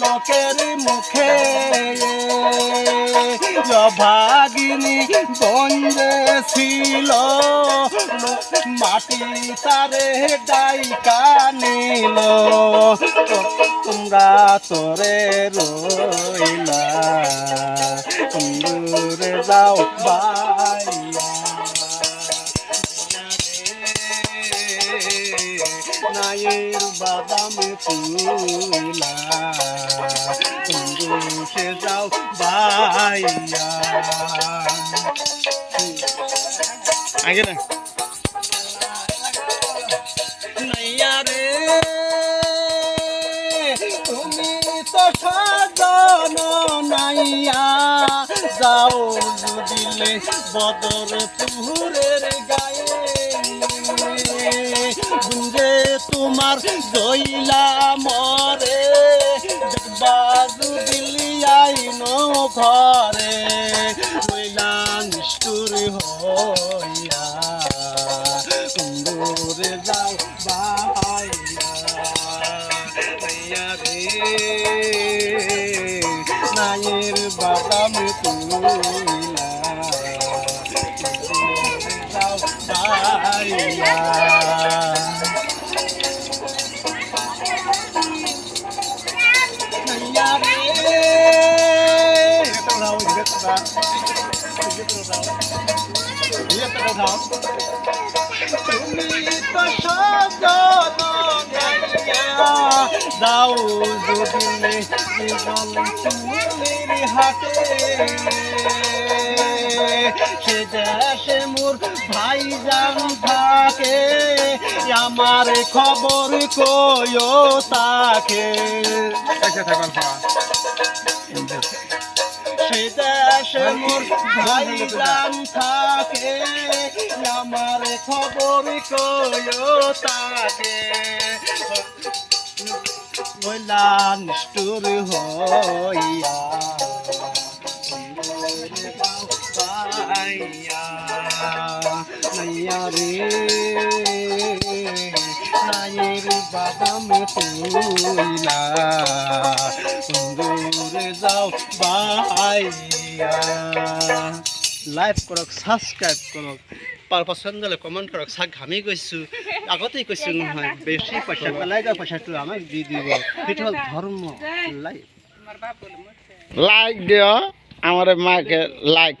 লোকের মুখে ভাগিনী বন্ধে ছিল মাটি তারে ডাইকা নিল তোমরা তোরে রইলা যাও বাইয়া নায়ের বাদাম তুলা। সে যাও বাইয়া আগে না। যাও দিলে বদর পুরের গায়ে। তোমার দইলা মরে বাজু দিলি আইন ঘরে দইলা নিষ্ঠুর হইয়া সুন্দরে যাও বাইয়া রে, নায়ের বাদাম তুলা যাও বাইয়া দুদিনে জল চুলের হাটে সে দেশে মোর ভাই জান থাকে আমার খবর কয়ো তাকে। সে দেশে মোর ভাই জান থাকে আমার খবর কয়ো তাকে। বইলা নিষ্ঠুর হইয়া নাইয়া রে নাইয়ের যাও বাইয়া লাইভ কৰক ছাবস্ক্ৰাইব কৰক পাৰ পচন্দ হ'লে কমেণ্ট কৰক চাক ঘামি গৈছোঁ। আগতেই কৈছোঁ নহয় বেছি পইচা পেলাই যাওঁ পইচাটো আমাক দি দিব। সেইটো হ'ল ধৰ্ম লাইভ লাইক দিও আমার মাকে লাইক